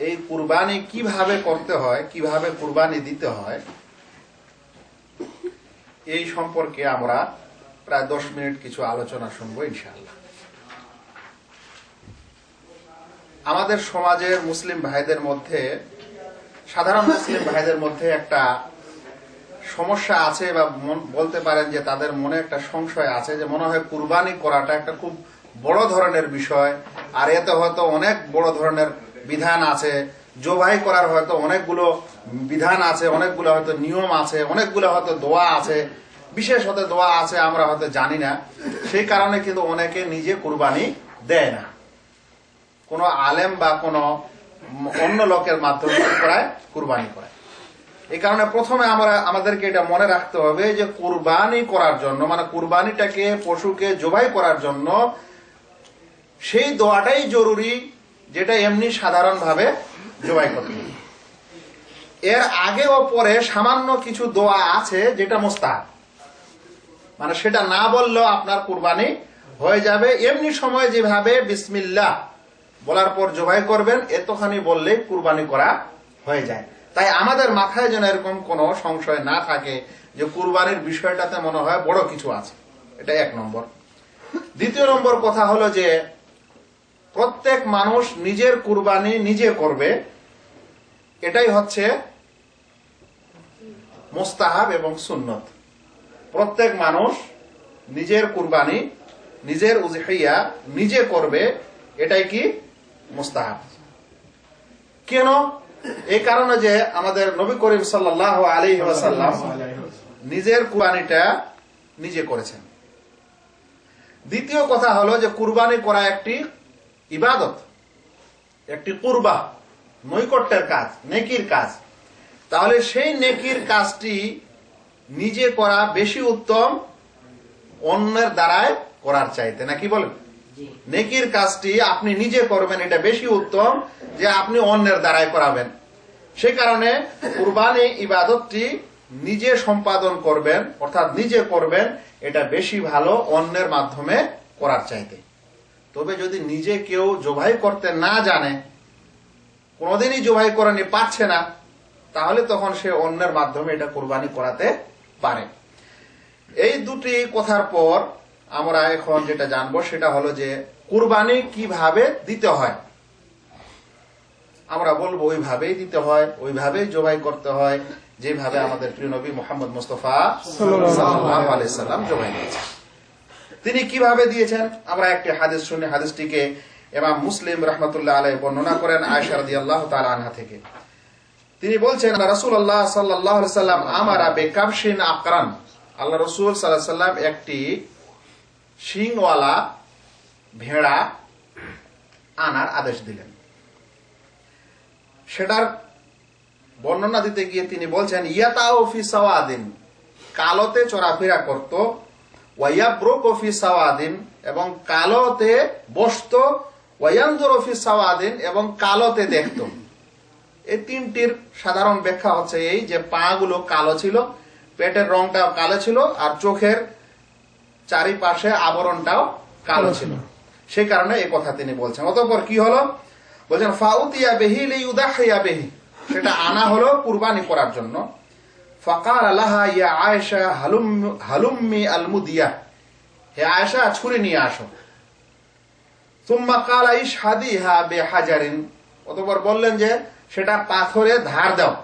এই কুরবানি কীভাবে করতে হয়, কীভাবে কুরবানি দিতে হয়, এই সম্পর্কে আমরা প্রায় দশ মিনিট কিছু আলোচনা শুনব ইনশাআল্লাহ। আমাদের সমাজের মুসলিম ভাইদের মধ্যে, সাধারণ মুসলিম ভাইদের মধ্যে একটা সমস্যা আছে বা বলতে পারেন যে তাদের মনে একটা সংশয় আছে যে মনে হয় কুরবানি করাটা একটা খুব বড় ধরনের বিষয়, আর এতে হয়তো অনেক বড় ধরনের বিধান আছে। জবাই করার হয়তো অনেকগুলো বিধান আছে, অনেকগুলো হয়তো নিয়ম আছে, অনেকগুলো হয়তো দোয়া আছে। বিশেষ হয়তো দোয়া আছে, আমরা হয়তো জানি না। সেই কারণে কিন্তু অনেকে নিজে কুরবানি দেয় না। কোনো আলেম বা কোনো অন্য লোকের মাধ্যমে করায় কুরবানি করায় এই কারণে প্রথমে আমরা, আমাদেরকে এটা মনে রাখতে হবে যে কুরবানি করার জন্য মানে কুরবানিটাকে, পশুকে জবাই করার জন্য, সেই দোয়াটাই জরুরি যেটা এমনি সাধারণভাবে জবাই করতে এর আগে ও পরে সামান্য কিছু দোয়া আছে যেটা মোস্তাহ মানে সেটা না বললেও আপনার কুরবানি হয়ে যাবে। এমনি সময় যেভাবে বিসমিল্লাহ বলার পর জবাই করবেন, এতখানি বললে কুরবানি করা হয়ে যায়। তাই আমাদের মাথায় যেন এরকম কোনো সংশয় না থাকে যে কুরবানির বিষয়টাতে মনে হয় বড় কিছু আছে। এটা এক নম্বর। দ্বিতীয় নম্বর কথা হলো যে প্রত্যেক মানুষ নিজের কুরবানি নিজে করবে। এটাই হচ্ছে মোস্তাহাব এবং সুন্নত। প্রত্যেক মানুষ নিজের কুরবানি, নিজের উজহিয়া নিজে করবে, এটাই কি মুস্তাহাব। কেন? এই কারণে যে আমাদের নবী করিম সাল্লাহ আলী নিজের কুরবানিটা নিজে করেছেন। দ্বিতীয় কথা হলো যে কুরবানি করা একটি ইবাদত একটি কুরবা নৈকট্যের কাজ নেকির কাজ। তাহলে সেই নেকির কাজটি নিজে করা বেশি উত্তম অন্যের দ্বারায় করার চাইতে। নাকি বলেন? নেকির কাজটি আপনি নিজে করবেন এটা বেশি উত্তম যে আপনি অন্যের দ্বারায় করাবেন। সে কারণে কুরবানি ইবাদতটি নিজে সম্পাদন করবেন অর্থাৎ নিজে করবেন এটা বেশি ভালো অন্যের মাধ্যমে করার চাইতে। তবে যদি নিজে কেউ জবাই করতে না জানে, কোনোদিনই জবাই করেনি পারছে না, তাহলে তখন সে অন্যের মাধ্যমে এটা কোরবানি করাতে পারে। এই দুটি কথার পর আমরা এখন যেটা জানব সেটা হলো যে কুরবানি কীভাবে দিতে হয়। আমরা বলব ওইভাবেই দিতে হয়, ওইভাবেই জবাই করতে হয়, যেভাবে আমাদের প্রিয় নবী মোহাম্মদ মুস্তফা সাল্লাম জবাই দিয়েছেন তিনি কীভাবে দিয়েছেন? আমরা একটি হাদিস শুনে, হাদিসটিকে এমাম মুসলিম রহমতুল্লাহ আলাই বর্ণনা করেন আয়সা রাদিয়াল্লাহু তাআলা আনহা থেকে। তিনি বলছেন রাসূলুল্লাহ আল্লাহ আলাইহি সাল্লাম আমারা বেকাবশিন আকরান। আল্লাহ রসুল সাল্লাল্লাহু সাল্লাম একটি শিংওয়ালা ভেড়া আনার আদেশ দিলেন। সেটার বর্ণনা দিতে গিয়ে তিনি বলছেন ইয়াতাও ফি সাওয়াদিন। কালোতে চলাফেরা করত সাওয়াদিন এবং কালোতে বসত ওয়াইয়ানজুর ফি সাওয়াদিন এবং কালোতে দেখত। এই তিনটির সাধারণ ব্যাখ্যা হচ্ছে এই যে পা গুলো কালো ছিল পেটের রংটাও কালো ছিল আর চোখের চারিপাশে আবরণটাও কালো ছিল। সে কারণে এই কথা তিনি বলছেন। অতঃপর কি হলো? বলছেন ফাউতিয়া বেহি লিউদাহিয়া বেহি। সেটা আনা হলো কুরবানি করার জন্য। ফাকার আলাহা ইয়া আয়েশা, হালুম, হালুম্মি আলমুদিয়া। হে আয়েশা, ছুরি নিয়ে আসো। তুম্মা কালা ইস হাদিহা বে হাজারিন অতঃপর বললেন যে, সেটা পাথরে ধার দাও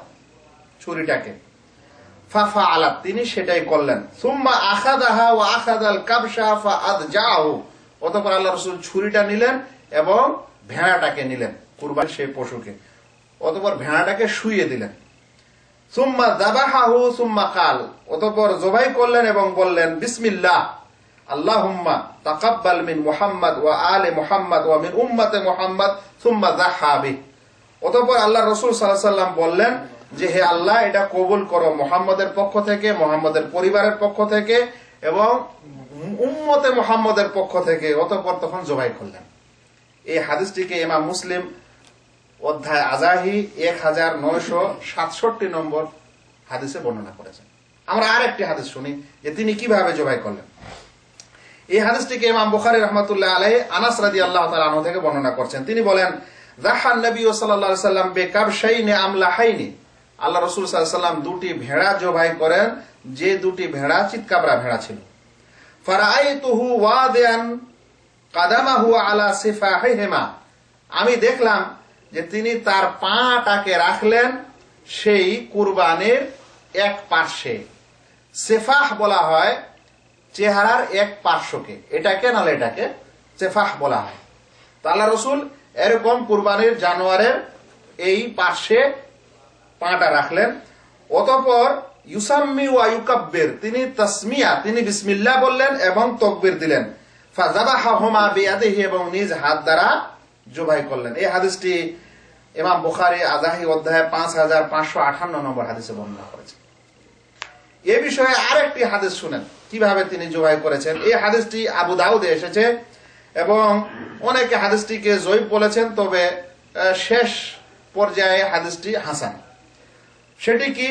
ছুরিটাকে। ফাফা আলাপ তিনি সেটাই করলেন। সুম্মা আখাদাহা ও আখাদাল কাবসা ফা আদ যাও অতপর আল্লাহ রসুল ছুরিটা নিলেন এবং ভেড়াটাকে নিলেন কুরবান সেই পশুকে। অতপর ভেড়াটাকে শুইয়ে দিলেন। সুম্মা জবাই করলেন এবং বললেন, বিসমিল্লাহ। ওয়া সুম্মা আল্লাহ রসুল সাল্লাম বললেন যে, হে আল্লাহ, এটা কবুল করো মোহাম্মদের পক্ষ থেকে, মোহাম্মদের পরিবারের পক্ষ থেকে এবং উম্মতে মোহাম্মদের পক্ষ থেকে। অতঃপর তখন জবাই করলেন। এই হাদিসটিকে ইমাম মুসলিম অধ্যায় আজাহি এক হাজার নয়শো সাতষট্টি নম্বর হাদিসে বর্ণনা করেছেন। আমরা আর একটি হাদিস শুনি যে তিনি কীভাবে জবাই করলেন। এই হাদিসটিকে ইমাম বুখারি রহমতুল্লাহ আলাই আনাস রাদি আল্লাহ তালু থেকে বর্ণনা করছেন। তিনি বলেন রাহান নবী সাল্লাহ সাল্লাম বেকাব শাইনে আমলা হাইনি আল্লাহ রসুল সাল্লাম দুটি ভেড়া জবাই করেন, যে দুটি ভেড়া চিৎকাবরা ভেড়া ছিল। ফারাইতুহু ওয়াদিয়ান কাদামাহু আলা সিফাহিহিমা। আমি দেখলাম যে তিনি তার পাটাকে রাখলেন সেই কুরবানির এক পার্শ্বে। সেফাহ বলা হয় চেহারার এক পার্শ্বকে। এটাকে নাহলে এটাকে সেফাহ বলা হয়। তো রসুল এরকম কুরবানির জানোয়ারের এই পার্শ্বে পাটা রাখলেন। অতপর ইউসাম্মি ওয়া ইউকাব্বির, তিনি তসমিয়া, তিনি বিসমিল্লাহ বললেন এবং তকবির দিলেন। ফাজাবাহাহুমা বিয়াদিহি এবং নিজ হাত দ্বারা জবাই করলেন। এই হাদিসটি ইমাম বুখারী আজাহি অধ্যায় পাঁচ হাজার পাঁচশো আঠান্ন নম্বর হাদিসে বর্ণনা করেছেন এ বিষয়ে আরেকটি হাদিস শুনেন। কীভাবে তিনি জবাই করেছেন? এই হাদিসটি আবু দাউদে এসেছে এবং অনেকে হাদিসটিকে জয়ীব বলেছেন, তবে শেষ পর্যায়ে হাদিসটি হাসান। সেটি কি?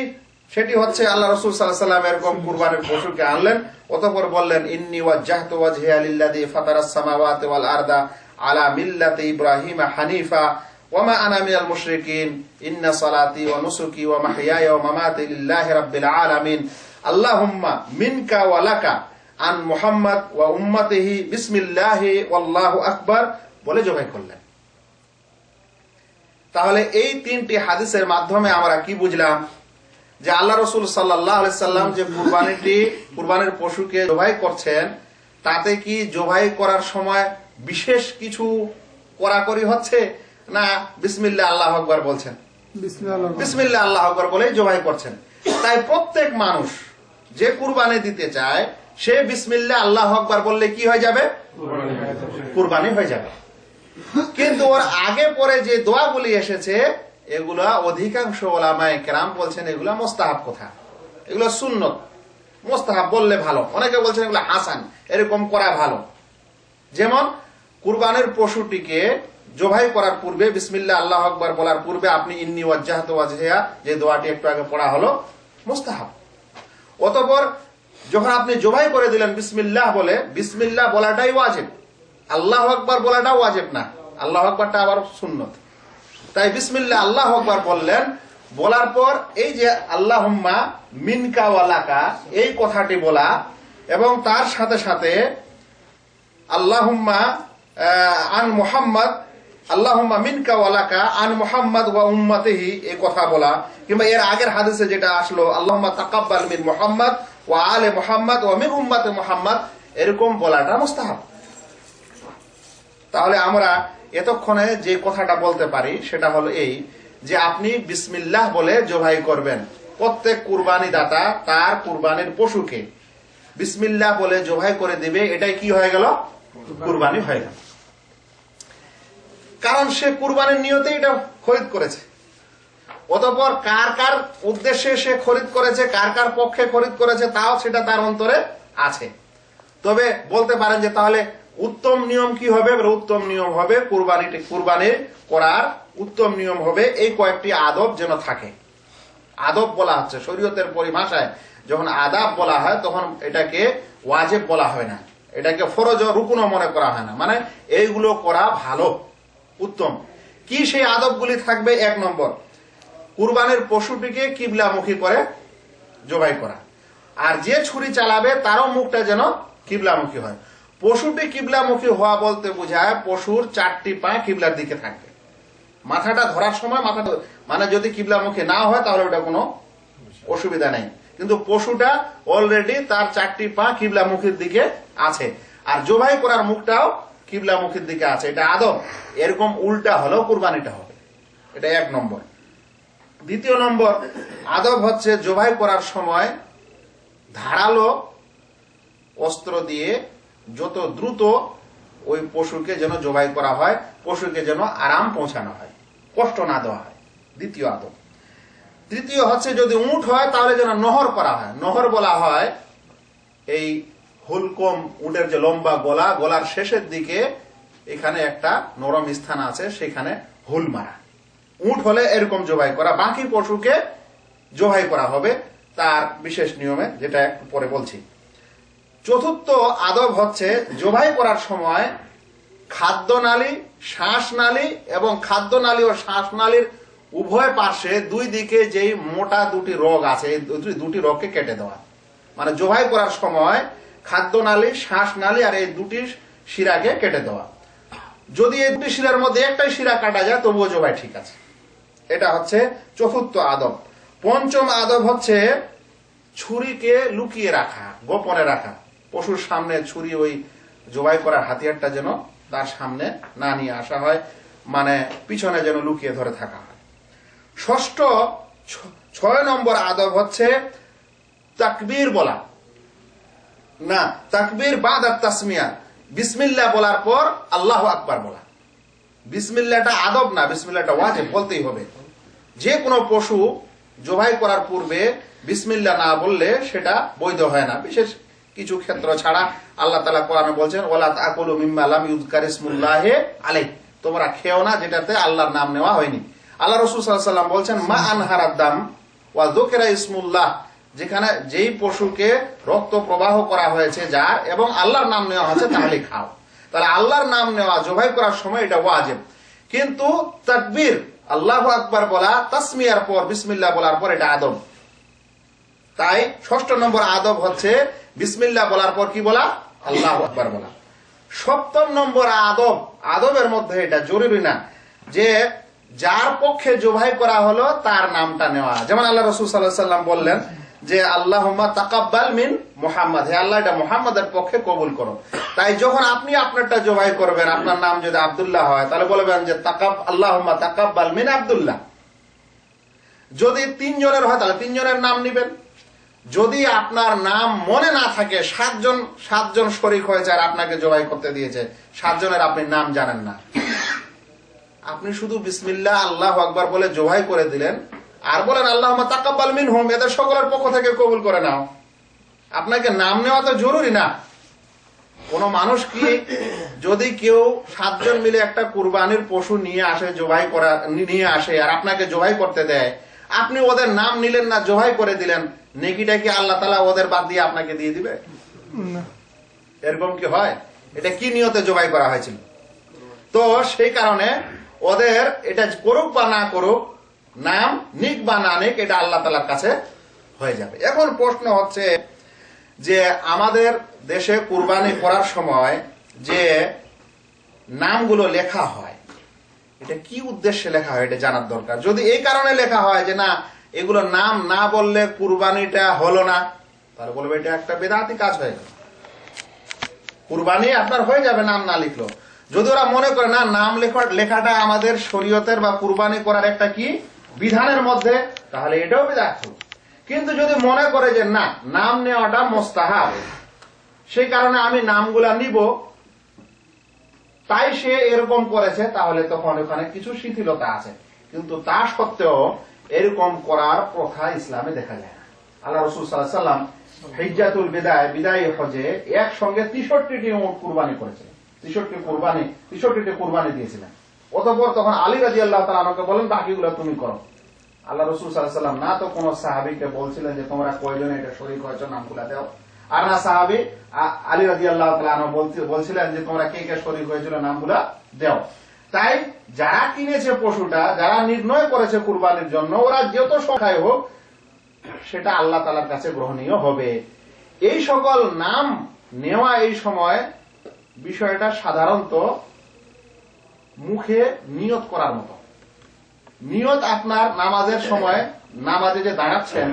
সেটি হচ্ছে আল্লাহ রসুল সাল্লাহ সাল্লাম এরকম কুরবানের পশুকে আনলেন, অতঃপর বললেন, ইন্নি ওয়াজ্জাহতু ওয়াজহিয়া লিল্লাযী ফাতারাস সামাওয়াতি ওয়াল আরদা আলা মিল্লাতি ইব্রাহিম হানিফা ওয়ামা আনা মিনাল মুশরিকিন। ইন্না সালাতি ওয়া নুসুকি ওয়া মাহইয়ায়া ওয়া মামাতি লিল্লাহি রাব্বিল আলামিন। আল্লাহুম্মা মিনকা ওয়া লাকা আন মুহাম্মদ ওয়া উম্মতিহি বিসমিল্লাহি ওয়াল্লাহু আকবার। বলে জবাই করলেন। তাহলে এই তিনটি হাদিসের মাধ্যমে আমরা কি বুঝলাম? যে আল্লাহ রসুল সাল্লাহ সাল্লাম যে কুরবানিটি, কুরবানির পশুকে জবাই করছেন, তাতে কি জবাই করার সময় বিশেষ কিছু করাকরি হচ্ছে? না বিসমিল্লা আল্লাহ আকবর বলছেন। বিসমিল্লা আল্লাহ আকবর। বলেই জবাই করছেন। তাই প্রত্যেক মানুষ যে কুরবানি দিতে চায় সে বিসমিল্লা আল্লাহ আকবর বললে কি হয়ে যাবে? কুরবানি হয়ে যাবে। কিন্তু ওর আগে পরে যে দোয়াগুলি এসেছে এগুলা অধিকাংশ ওলামায় কেরাম বলছেন এগুলা মোস্তাহাব কথা। এগুলো সুন্নত। মোস্তাহাব বললে ভালো। অনেকে বলছেন এগুলো হাসান। এরকম করা ভালো। যেমন কুরবানের পশুটিকে জবাই করার পূর্বে বিসমিল্লা আল্লাহ আকবর বলার পূর্বে আপনি ইন্নি ওয়াজ্জাহাত ওয়াজহিয়া, যে দোয়াটি একটু আগে পড়া হলো, মোস্তাহাব। অতপর যখন আপনি জবাই করে দিলেন বিসমিল্লাহ বলে, বিসমিল্লাহ বলাটাই ওয়াজিব। আল্লাহ আকবর বলাটাও ওয়াজিব না। আল্লাহ আকবরটা আবার সুন্নত। তাই বিসমিল্লাহ, আল্লাহ আকবর বললেন, বলার পর এই যে আল্লাহুম্মা মিনকা ওয়ালাকা এই কথাটি বলা, এবং তার সাথে সাথে আল্লাহুম্মা আন মুহাম্মদ আল্লাহুম্মা মিনকা ওয়ালাকা আন মুহাম্মদ ওয়া উম্মতিহি, এই কথা বলা। কিংবা এর আগের হাদিসে যেটা আসলো, আল্লাহুম্মা তাকাব্বাল মিন মুহাম্মদ ওয়া আলে মুহাম্মদ ওয়া মিন উম্মতে মুহাম্মদ, এরকম বলাটা মুস্তাহাব। তাহলে আমরা এতক্ষণে যে কথাটা বলতে পারি, সেটা হলো এই যে আপনি বিসমিল্লাহ বলে জবাই করবেন। প্রত্যেক কুরবানি দাতা তার কুরবানির পশুকে বিসমিল্লাহ বলে জবাই করে দিবে। এটাই কি হয়ে গেল? কুরবানি হয়ে গেল। কারণ সে কুরবানির নিয়তে এটা খরিদ করেছে। অতপর কার কার উদ্দেশ্যে সে খরিদ করেছে, কার কার পক্ষে খরিদ করেছে, তাও সেটা তার অন্তরে আছে। তবে বলতে পারেন যে তাহলে উত্তম নিয়ম কি হবে? উত্তম নিয়ম হবে কুরবানিটি, কুরবানি করার উত্তম নিয়ম হবে এই কয়েকটি আদব যেন থাকে। আদব বলা হচ্ছে। শরীয়তের পরিভাষায় যখন আদাব বলা হয়, তখন এটাকে ওয়াজেব বলা হয় না। এটাকে ফরজ রুকুনও মনে করা হয় না। মানে এইগুলো করা ভালো। উত্তম। কি সেই আদবগুলি থাকবে? এক নম্বর, কুরবানির পশুটিকে কিবলামুখী করে জবাই করা। আর যে ছুরি চালাবে, তারও মুখটা যেন কিবলামুখী হয়। পশুটি কিবলামুখী হওয়া বলতে বোঝায় পশুর চারটি পা কিবলার দিকে থাকবে। মাথাটা ধরার সময় মাথা মানে যদি কিবলামুখী না হয়, তাহলে ওটা কোনো অসুবিধা নেই। কিন্তু পশুটা অলরেডি তার চারটি পা কিবলামুখীর দিকে আছে। আর জবাই করার মুখটাও কিবলামুখীর দিকে আছে, এটা আদব এরকম উল্টা হলেও কুরবানিটা হবে। এটা এক নম্বর। দ্বিতীয় নম্বর, আদব হচ্ছে জবাই করার সময় ধারালো অস্ত্র দিয়ে যত দ্রুত ওই পশুকে যেন জবাই করা হয়, পশুকে যেন আরাম পৌঁছানো হয়। কষ্ট না দেওয়া হয়। দ্বিতীয় আদব। তৃতীয় হচ্ছে যদি উঁট হয়, তাহলে যেন নহর করা হয়। নহর বলা হয় এই হুলকম উটের যে লম্বা গলা, গলার শেষের দিকে এখানে একটা নরম স্থান আছে, সেখানে হুল মারা। উট হলে এরকম জবাই করা। বাকি পশুকে জবাই করা হবে তার বিশেষ নিয়মে, যেটা একটু পরে বলছি। চতুর্থ আদব হচ্ছে জবাই করার সময় খাদ্যনালী শ্বাসনালী এবং খাদ্যনালী ও শ্বাসনালীর উভয় পাশে দুই দিকে যেই মোটা দুটি রোগ আছে, এই দুটি- দুটি রোগকে কেটে দেওয়া। মানে জবাই করার সময় খাদ্যনালী শ্বাসনালী আর এই দুটি শিরাকে কেটে দেওয়া। যদি এই দুটি শিরার মধ্যে একটাই শিরা কাটা যায়, তবুও জবাই ঠিক আছে। এটা হচ্ছে চতুর্থ আদব। পঞ্চম আদব হচ্ছে ছুরিকে লুকিয়ে রাখা, গোপনে রাখা। পশুর সামনে ছুরি ওই জবাই করার হাতিয়ারটা যেন তার সামনে না নিয়ে আসা হয় মানে পিছনে যেন লুকিয়ে ধরে থাকা হয়। ষষ্ঠ ছয় নম্বর আদব হচ্ছে তাকবীর বলা। না, তাকবীর বাদ আর তাসমিয়া। বিসমিল্লা বলার পর আল্লাহ আকবার বলা। বিসমিল্লাটা আদব না, বিসমিল্লাটা ওয়াজিব, বলতেই হবে। যে কোনো পশু জবাই করার পূর্বে বিসমিল্লা না বললে সেটা বৈধ হয় না। বিশেষ কিছু ক্ষেত্র ছাড়া আল্লাহ তালা কোরআনে বলছেন ওলা তাকুলু মিম্মা লাম ইউযকার ইসমুল্লাহে আলাই তোমরা খেও না, যেটাতে আল্লাহর নাম নেওয়া হয়নি। আল্লাহ রসুল সাল্লাম বলছেন, মা আনহারাদ দাম ওয়া যুকিরা ইসমুল্লাহ। যেখানে যেই পশুকে রক্ত প্রবাহ করা হয়েছে যার এবং আল্লাহর নাম নেওয়া হয়েছে তাহলে খাও। তাহলে আল্লাহর নাম নেওয়া, জবাই করার সময় এটা ওয়াজিব। কিন্তু তাকবীর, আল্লাহ আকবার বলা, তাসমিয়ার পর, বিসমিল্লাহ বলার পর এটা আদব। তাই ষষ্ঠ নম্বর আদব হচ্ছে বিসমিল্লাহ বলার পর কি বলা? আল্লাহ আকবার বলা। সপ্তম নম্বর আদব, আদবের মধ্যে এটা জরুরি না যে যার পক্ষে জবাই করা হলো তার নামটা নেওয়া। যেমন আল্লাহ রসুল সাল্লাহ সাল্লাম বললেন যে আল্লাহ তাকাব্বাল মিন মোহাম্মদ। হে আল্লাহ, এটা মোহাম্মদের পক্ষে কবুল করো। তাই যখন আপনি আপনারটা জবাই করবেন, আপনার নাম যদি আব্দুল্লাহ হয়, তাহলে বলবেন যে তাকাব আল্লাহ তাকাব্বাল মিন আব্দুল্লাহ। যদি তিনজনের হয়, তাহলে তিনজনের নাম নিবেন। যদি আপনার নাম মনে না থাকে, সাতজন সাতজন শরিক হয়েছে আর আপনাকে জবাই করতে দিয়েছে, সাতজনের আপনি নাম জানেন না। আপনি শুধু বিসমিল্লাহ, আল্লাহ আকবার বলে জবাই করে দিলেন আর বলেন আল্লাহ তাকাব্বাল মিন হোম এদের সকলের পক্ষ থেকে কবুল করে নাও। আপনাকে নাম নেওয়া তো জরুরি না। কোন মানুষ কি যদি কেউ সাতজন মিলে একটা কুরবানির পশু নিয়ে আসে জবাই করা নিয়ে আসে আর আপনাকে জবাই করতে দেয় আপনি ওদের নাম নিলেন না জবাই করে দিলেন নেকিটা কি আল্লাহ তালা ওদের বাদ দিয়ে আপনাকে দিয়ে দিবে? এরকম কি হয়? এটা কি নিয়তে জবাই করা হয়েছিল? তো সেই কারণে ওদের এটা করুক বা না করুক নাম নিক বা না নিক, এটা আল্লাহ তালার কাছে হয়ে যাবে। এখন প্রশ্ন হচ্ছে যে আমাদের দেশে কুরবানি করার সময় যে নামগুলো লেখা হয়, এটা কি উদ্দেশ্যে লেখা হয় এটা জানার দরকার? যদি এই কারণে লেখা হয় যে না, এগুলো নাম না বললে কুরবানিটা হলো না, তাহলে বলবে এটা একটা বেদাতি কাজ হয়ে গেল। কুরবানি আপনার হয়ে যাবে নাম না লিখলো যদি ওরা মনে করে না, নাম লেখা লেখাটা আমাদের শরীয়তের বা কুরবানি করার একটা কি বিধানের মধ্যে, তাহলে এটাও বেদাত কিন্তু যদি মনে করে যে না, নাম নেওয়াটা মোস্তাহাব, সেই কারণে আমি নামগুলা নিব, তাই সে এরকম করেছে, তাহলে তখন ওখানে কিছু শিথিলতা আছে। কিন্তু তা সত্ত্বেও এরকম করার প্রথা ইসলামে দেখা যায় না। আল্লাহ রসুল সাল্লাম হিজাতুল বিদায় বিদায় হজে একসঙ্গে তেষট্টিটি কুরবানি করেছিলেন। তেষট্টি কুরবানি, তেষট্টিটি কুরবানি দিয়েছিলেন। অতপর তখন আলী রাজি আল্লাহ তালা আমাকে বলেন, বাকিগুলো তুমি করো। আল্লাহ রসুল সাল্লাম না তো কোন সাহাবিকে বলছিলেন যে তোমরা কয়জনে এটা শরীর হয়েছ, নামগুলা দাও। আর না সাহাবি আলী রাজি আল্লাহ তালা বলছিলেন যে তোমরা কে কে শরীর হয়েছিল, নামগুলা দেও। তাই যারা কিনেছে পশুটা, যারা নির্ণয় করেছে কুরবানির জন্য, ওরা যত সংখ্যায় হোক, সেটা আল্লাহ তালার কাছে গ্রহণীয় হবে। এই সকল নাম নেওয়া এই সময় বিষয়টা সাধারণত মুখে নিয়ত করার মতো। নিয়ত আপনার নামাজের সময়, নামাজে যে দাঁড়াচ্ছেন,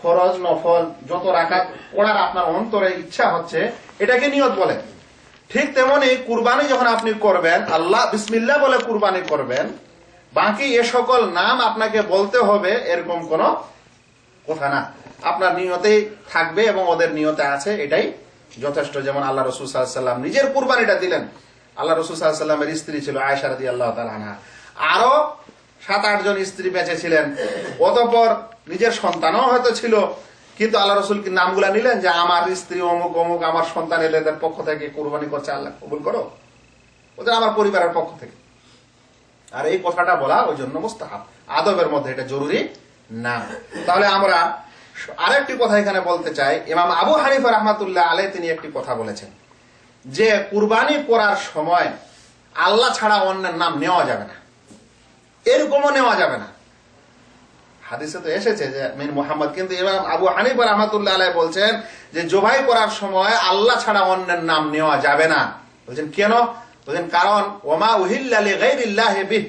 ফরজ, নফল, যত রাখাত পড়ার আপনার অন্তরে ইচ্ছা হচ্ছে, এটাকে নিয়ত বলে ঠিক তেমনি কুরবানি যখন আপনি করবেন, আল্লাহ বিসমিল্লা বলে কুরবানি করবেন, বাকি এ সকল নাম আপনাকে বলতে হবে, এরকম কোন কথা না। আপনার নিয়তেই থাকবে এবং ওদের নিয়তে আছে, এটাই যথেষ্ট। যেমন আল্লাহ রসুল সাল্লাম নিজের কুরবানিটা দিলেন। আল্লাহ রসুল সাল্লামের স্ত্রী ছিল আয়সা রাদি আল্লাহ তালা আরও সাত আটজন স্ত্রী বেঁচে ছিলেন। অতপর নিজের সন্তানও হয়তো ছিল, কিন্তু আল্লাহ রসুল কি নামগুলা নিলেন যে, আমার স্ত্রী অমুক অমুক, আমার সন্তান এলে এদের পক্ষ থেকে কোরবানি করছে, আল্লাহ কবুল করো। ওদের আমার পরিবারের পক্ষ থেকে। আর এই কথাটা বলা ওই জন্য মোস্তাহাব। আদবের মধ্যে এটা জরুরি না। তাহলে আমরা আরেকটি কথা এখানে বলতে চাই। ইমাম আবু হানিফা রহমাতুল্লাহ আলে তিনি একটি কথা বলেছেন। যে কুরবানি করার সময় আল্লাহ ছাড়া অন্যের নাম নেওয়া যাবে না। এরকমও নেওয়া যাবে না। হাদিসে তো এসেছে যে মিন মোহাম্মদ, কিন্তু ইমাম আবু হানিফা রহমাতুল্লাহ আলাই বলছেন যে জবাই করার সময় আল্লাহ ছাড়া অন্যের নাম নেওয়া যাবে না। বলছেন, কেন? বলছেন, কারণ, ওমা উহিল্লালি গাইরিল্লাহ বিহ।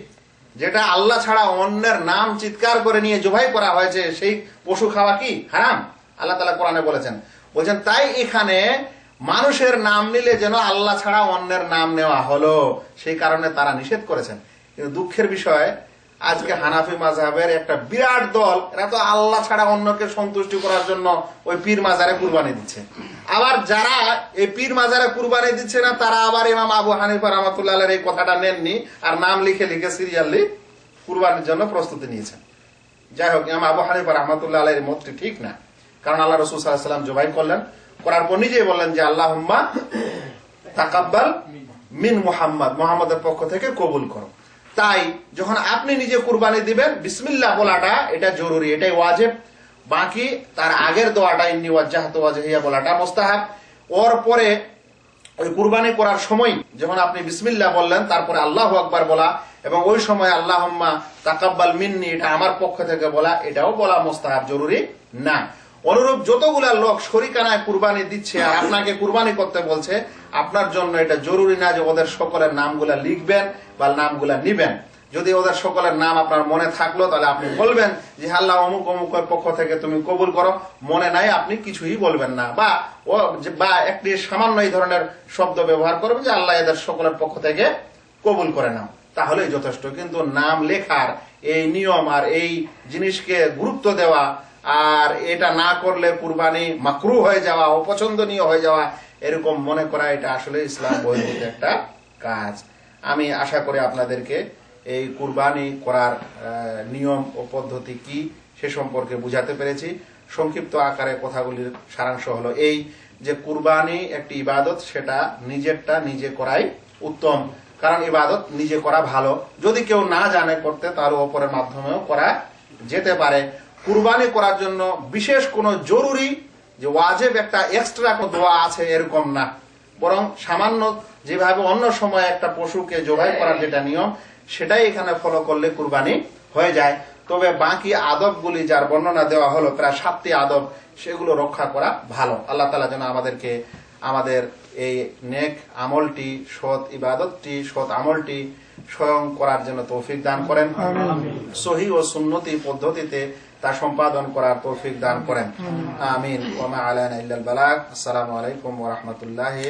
যেটা আল্লাহ ছাড়া অন্যের নাম চিৎকার করে নিয়ে জবাই করা হয়েছে, সেই পশু খাওয়া কি? হারাম। আল্লাহ তালা কোরআনে বলেছেন। বলছেন, তাই এখানে মানুষের নাম নিলে যেন আল্লাহ ছাড়া অন্যের নাম নেওয়া হলো, সেই কারণে তারা নিষেধ করেছেন। কিন্তু দুঃখের বিষয়, আজকে হানাফি মাঝহাবের একটা বিরাট দল, এরা তো আল্লাহ ছাড়া অন্যকে সন্তুষ্টি করার জন্য ওই পীর মাজারে কুরবানি দিচ্ছে। আবার যারা এই পীর মাজারে কুরবানি দিচ্ছে না, তারা আবার ইমাম আবু হানিফা রহমতুল্লাহ এই কথাটা নেননি আর নাম লিখে লিখে সিরিয়ালি কুরবানির জন্য প্রস্তুতি নিয়েছেন। যাই হোক, ইমাম আবু হানিফা রহমতুল্লাহ আলের মতটি ঠিক না। কারণ আল্লাহ রসুল সাল্লাম জবাই করলেন করার পর নিজেই বললেন যে আল্লাহ তাকাব্বাল মিন মুহাম্মদ। মোহাম্মদের পক্ষ থেকে কবুল করো। তাই যখন আপনি নিজে কুরবানি দিবেন, বিসমিল্লাহ বলাটা এটা জরুরি, এটাই ওয়াজেব। বাকি তার আগের দোয়াটা, ইন্নি ওয়াজহিয়া বলাটা মোস্তাহাব। ওর পরে ওই কুরবানি করার সময় যখন আপনি বিসমিল্লাহ বললেন, তারপরে আল্লাহ আকবার বলা এবং ওই সময় আল্লাহ তাকাব্বাল মিন্নি এটা আমার পক্ষ থেকে বলা, এটাও বলা মোস্তাহাব, জরুরি না। অনুরূপ যতগুলা লোক শরিকানায় কুরবানি দিচ্ছে আর আপনাকে কুরবানি করতে বলছে, আপনার জন্য এটা জরুরি না যে ওদের সকলের নামগুলা লিখবেন বা নামগুলা নিবেন। যদি ওদের সকলের নাম আপনার মনে থাকল, তাহলে আপনি বলবেন যে আল্লাহ, অমুক অমুকের পক্ষ থেকে তুমি কবুল করো। মনে নাই, আপনি কিছুই বলবেন না। বা ও বা একটি সামান্য এই ধরনের শব্দ ব্যবহার করবেন যে, আল্লাহ এদের সকলের পক্ষ থেকে কবুল করে নাও। তাহলেই যথেষ্ট। কিন্তু নাম লেখার এই নিয়ম আর এই জিনিসকে গুরুত্ব দেওয়া আর এটা না করলে কুরবানি মাকরু হয়ে যাওয়া, অপছন্দনীয় হয়ে যাওয়া, এরকম মনে করা এটা আসলে ইসলাম বহির্ভূত একটা কাজ। আমি আশা করি আপনাদেরকে এই কুরবানি করার নিয়ম ও পদ্ধতি কি সে সম্পর্কে বুঝাতে পেরেছি। সংক্ষিপ্ত আকারে কথাগুলির সারাংশ হলো এই যে কুরবানি একটি ইবাদত, সেটা নিজেরটা নিজে করাই উত্তম। কারণ ইবাদত নিজে করা ভালো। যদি কেউ না জানে করতে, তার অপরের মাধ্যমেও করা যেতে পারে। কুরবানি করার জন্য বিশেষ কোনো জরুরি যে ওয়াজেব একটা এক্সট্রা কোনো দোয়া আছে এরকম না। বরং সামান্য যেভাবে অন্য সময় একটা পশুকে জবাই করার যেটা নিয়ম সেটাই এখানে ফলো করলে কুরবানি হয়ে যায়। তবে বাকি আদবগুলি যার বর্ণনা দেওয়া হলো প্রায় সাতটি আদব সেগুলো রক্ষা করা ভালো। আল্লাহ তালা যেন আমাদেরকে আমাদের এই নেক আমলটি সৎ ইবাদতটি সৎ আমলটি স্বয়ং করার জন্য তৌফিক দান করেন। সহি ও সুন্নতি পদ্ধতিতে তা সম্পাদন করার তৌফিক দান করেন। আমিন। ওমা আলাইনা আলাইকুম ওয়া রাহমাতুল্লাহি